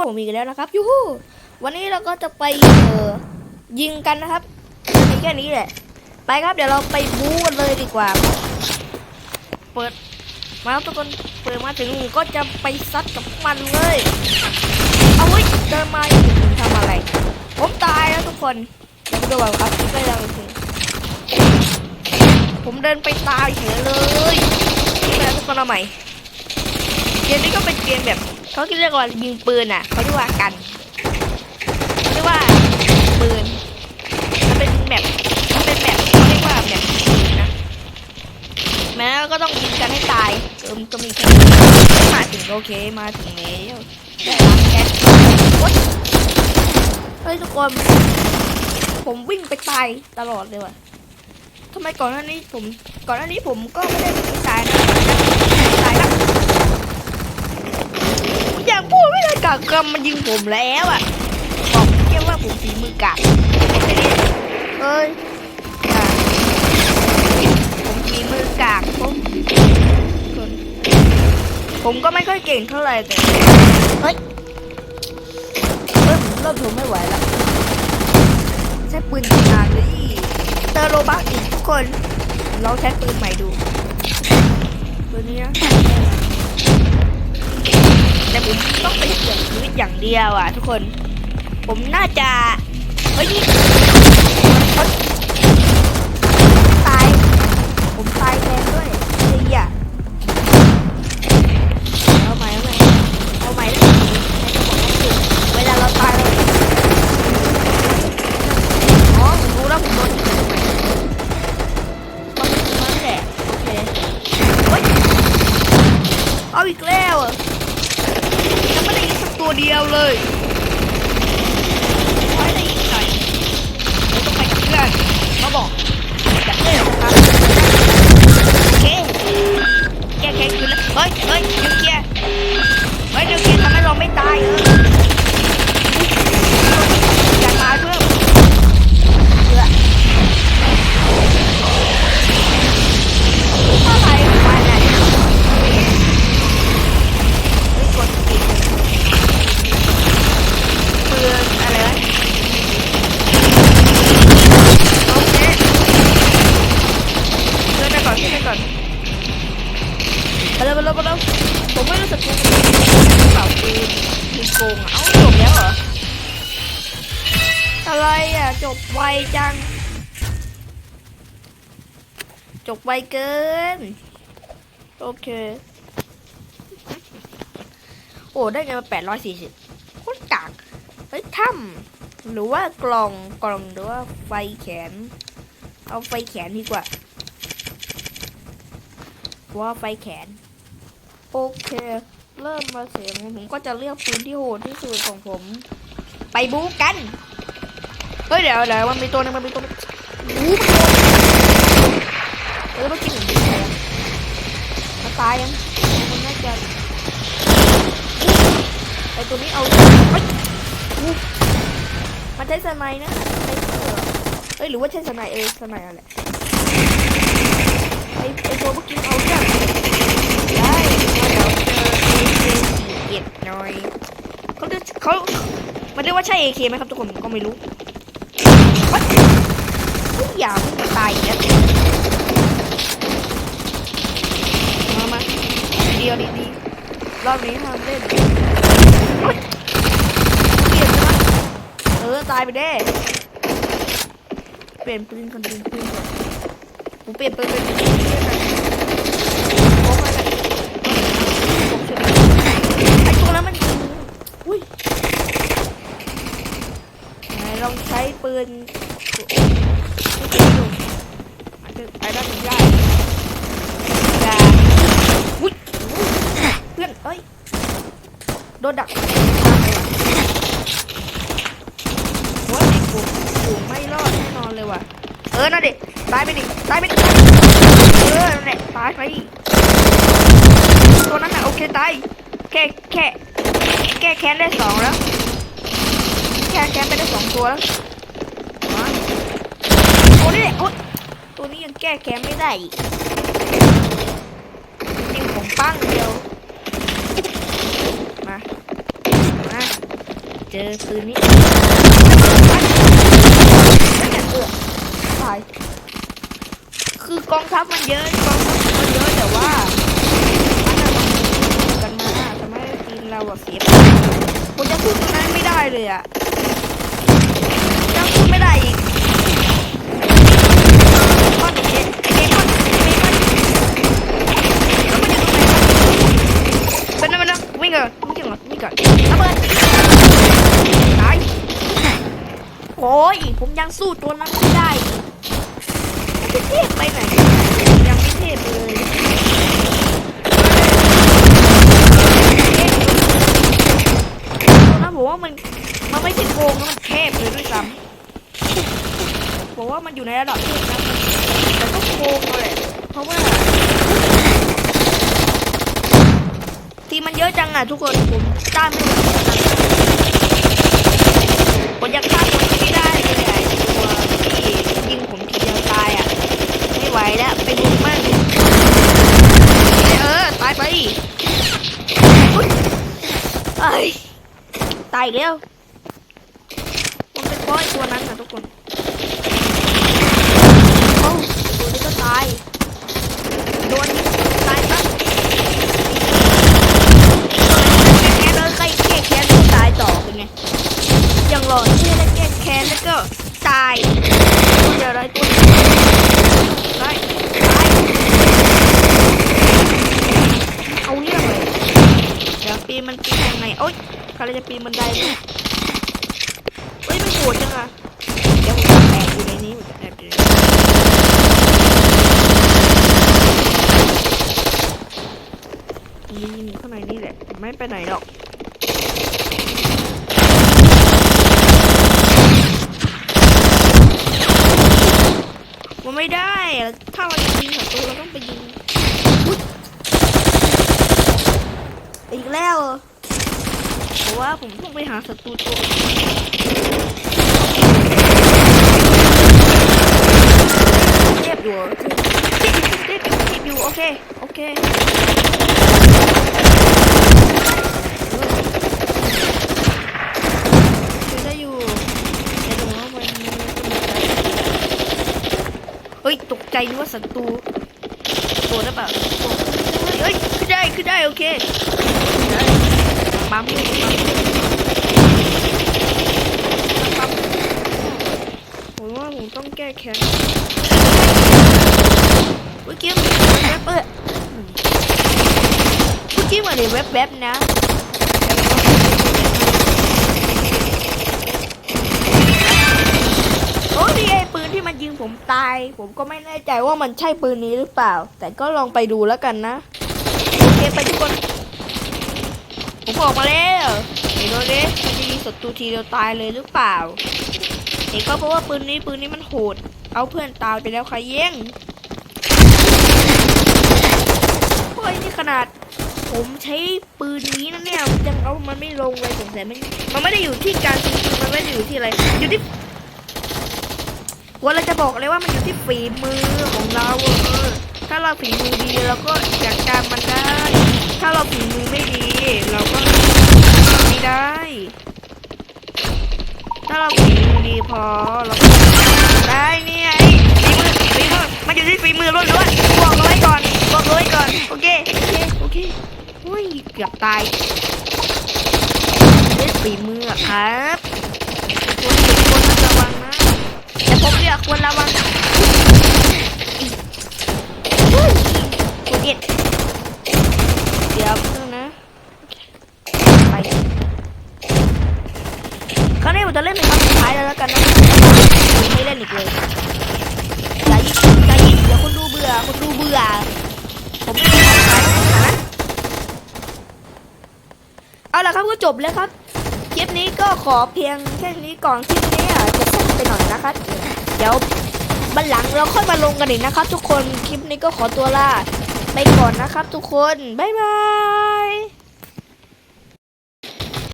ผมอีกันแล้วนะครับยูฮูวันนี้เราก็จะไปเออยิงกันนะครับมีแค่นี้แหละ ไปครับเดี๋ยวเราไปบู๊กันเลยดีกว่า เปิดมาครับทุกคนเปิดมาถึงก็จะไปซัดกับมันเลยเอาเว้ยเดินมาอยู่ทำอะไร ผมตายแล้วทุกคนเดี๋ยวไปดูก่อนครับคิดได้ยังไงผมเดินไปตายเฉยเลยนี่แหละทุกคนเอาใหม่เกมนี้ก็เป็นเกมแบบ เขาเรียกว่ายิงปืนอะเขาเรียกว่ากันเขาเรียกว่าปืนมันเป็นแบบมันเป็นแบบเขาเรียกว่าแบบปืนนะแม้ก็ต้องยิงกันให้ตายเออมันก็มีแค่มาถึงโอเคมาถึงแล้วได้รับแก๊สเฮ้ยทุกคน ผมวิ่งไปตายตลอดเลยว่ะทำไมก่อนหน้านี้ผมก่อนหน้านี้ผมก็ไม่ได้วิ่งไปตายนะตายแล้ว อยากพูดไม่ได้ กากกรรมมันยิงผมแล้วอะบอกแค่ว่าผมฝีมือกากแค่นี้เอ้ยผมฝีมือกากผมผมก็ไม่ค่อยเก่งเท่าไหร่แต่เฮ้ยเริ่มเริ่มทนไม่ไหวแล้วใช้ปืนยิงนานเลยเตอร์โรบักอีกทุกคน เราใช้ปืนใหม่ดูปืนนี้นะ แต่ผมต้องไปเสี่ยงชีวิตอย่างเดียวอะทุกคน ผมน่าจะเฮ้ย เดียวเลย อะไรอะจบไวจัง จบไวเกิน โอเค โอ้ ได้เงินมาแปดร้อยสี่สิบโคตรกากเฮ้ยถ้ำหรือว่ากล่องกล่องหรือว่าไฟแขน เอาไฟแขนดีกว่าว่าไฟแขน โอเค เริ่มมาเสียงผมก็จะเลือกปืนที่โหดที่สุดของผม ไปบู๊กัน ฮ้ยเดี๋ยวเดี๋ยวมันมีตัวนึงมันมีตัวนึงบู๊มันโดนเออเมื่อกี้ผมยิงมาตายยังมันน่าจะไอตัวนี้เอามันใช้สไนด์นะเสือเอ้ยหรือว่าใช้สไนด์เอสไนด์อะไรไอไอตัวเมื่อกี้เอาเนี่ยได้มาเดี๋ยวเจอเอเคเก็บหน่อยเขาเขามันเรียกว่าใช่เอเคไหมครับทุกคนก็ไม่รู้ ทุกอย่างมันตายอีกแล้วมามาเดียวดีๆรอบนี้ห้ามเล่นโอ๊ยเกลียดนะเออตายไปเด้เปลี่ยนปืนคนเปลี่ยนปืนก่อนผมเปลี่ยนปืนเป็นปืนโอ้ยผมชนะไอ้ตัวนั้นมันอุ้ยลองใช้ปืน อาจจะไปได้ได้อย่าอุ้ยเพื่อนเอ้ย โดนดักว่าเด็กผมผมไม่รอดแน่นอนเลยว่ะ เออน่ะด็กตายไปดิตายไปดิเออ นั่นแหละตายไปตัวนั้นน่ะโอเคตาย แค่แค่แก้แค้นได้สองแล้วแค่แค้นไปได้สองตัวแล้ว นี่โอ้ยตัวนี้ยังแก้แค้นไม่ได้อีกยิงผมปั้งเดียว มา มา เจอปืนนี้เออตายคือกองทัพมันเยอะกองทัพมันเยอะแต่ว่ามันอะมันกันมาทำให้ทีมเราอะเสียเปรียบผมจะพูดตรงนั้นไม่ได้เลยอะยังพูดไม่ได้อีกก้อนเด็กเด็กก้อนเด็กก้อนแล้วมันอยู่ตรงไหนวะเป็นนั่นวิ่งก่อนวิ่ง ก่อนระเบิดตายโอ้ยผมยังสู้ตัวนั้นไม่ได้ไม่เทพไปไหนยังไม่เทพเลยตัวนั้นบอกว่ามันมันไม่ใช่โกงนะมันเทพเลยด้วยซ้ำบอกว่ามันอยู่ในระดับเทพนะแต่ก็โกงเลยเพราะว่า ทีมมันเยอะจังอะทุกคนผมต้านไม่ไหวผมยังฆ่าตัวนี้ไม่ได้เลยไอะตัวที่ยิงผมทีเดียวตายอะไม่ไหวแล้วไปบุกมั่งเออตายไปอุ๊ยเอ้ตายแล้วมันเป็นเพราะไอ้ตัวนั้นนะทุกคนโอ้ตัวนี้ก็ตายโดนยิงตายปะ แค้นแล้วใครแก้แค้นก็ตายต่อเป็นไงยังรอที่จะได้แก้แค้นแล้วก็ ตัวเดียวอะไรตัวเดียวได้เอาเรื่องเลยเดี๋ยวปีนมันปีนยังไงโอ๊ยใครจะปีนบันไดเนี่ยเฮ้ยไม่โหดจังอะเดี๋ยวผมแอบอยู่ในนี้ผมจะแอบอยู่ในนี้นี่อยู่ข้างในนี่แหละไม่ไปไหนหรอก ไม่ได้ ถ้าเราจะยิงศัตรูเราต้องไปยิงอีกแล้วเพราะว่าผมต้องไปหาศัตรูตัวเจ็บอยู่เจ็บอยู่เจ็บอยู่โอเค โอเค ช่วยได้อยู่แต่ตรงว่ามันเฮ้ย ตก ใจนึกว่าศัตรูตัวได้ปะเฮ้ยขึ้นได้ขึ้นได้โอเคปั๊มปั๊มปั๊มผมว่าผมต้องแก้แค้นเมื่อกี้มันแวบเปิดเมื่อกี้มันเลยแวบนะ โอ้ดีไอปืนที่มัน ยิงผมตาย ผมก็ไม่แน่ใจว่ามันใช่ปืนนี้หรือเปล่า แต่ก็ลองไปดูแล้วกันนะ โอเคไปทุกคน ผมออกมาแล้วเห็นดูดิมันจะยิงศัตรูทีเดียวตายเลยหรือเปล่าเห็นก็เพราะว่าปืนนี้ปืนนี้มันโหด เอาเพื่อนตายไปแล้วใครเย้งโอ้ยนี่ขนาดผมใช้ปืนนี้นะเนี่ยยังเอามันไม่ลงเลยสงสัยมันมันไม่ได้อยู่ที่การยิงปืนมันไม่ได้อยู่ที่อะไรอยู่ที่ ว่าเราจะบอกเลยว่ามันอยู่ที่ฝีมือของเราเออถ้าเราฝีมือดีเราก็จัดการมันได้ ถ้าเราฝีมือไม่ดี เราก็ไม่ได้ ถ้าเราฝีมือดีพอเราก็ได้เนี่ยไอ้ฝีมือฝีมือมันอยู่ที่ฝีมือล้วนๆบอกเอาไว้ก่อนบอกเอาไว้ก่อนโอเคโอเคโอเคอุ้ยเกือบตายฝีมืออะครับคนอยู่คนระวังนะ แต่ผมเลือกควรระวังคุณ เอ็ดเดี๋ยวเพิ่งนะไปคราวนี้ผมจะเล่นเป็นครั้งสุดท้ายแล้วแล้วกันนะไม่เล่นอีกเลยอย่ายิงอย่ายิงเดี๋ยวคนดูเบื่อคนดูเบื่อผมไม่เล่นครั้งสุดท้ายแล้วนะเอาละครับก็จบแล้วครับคลิปนี้ก็ขอเพียงแค่นี้ก่อนคลิปนี้อาจจะสั้นไปหน่อยนะคะเดี๋ยวบันหลังเราค่อยมาลงกันอีกนะครับ ทุกคนคลิปนี้ก็ขอตัวลา ไปก่อนนะครับทุกคน บ๊ายบาย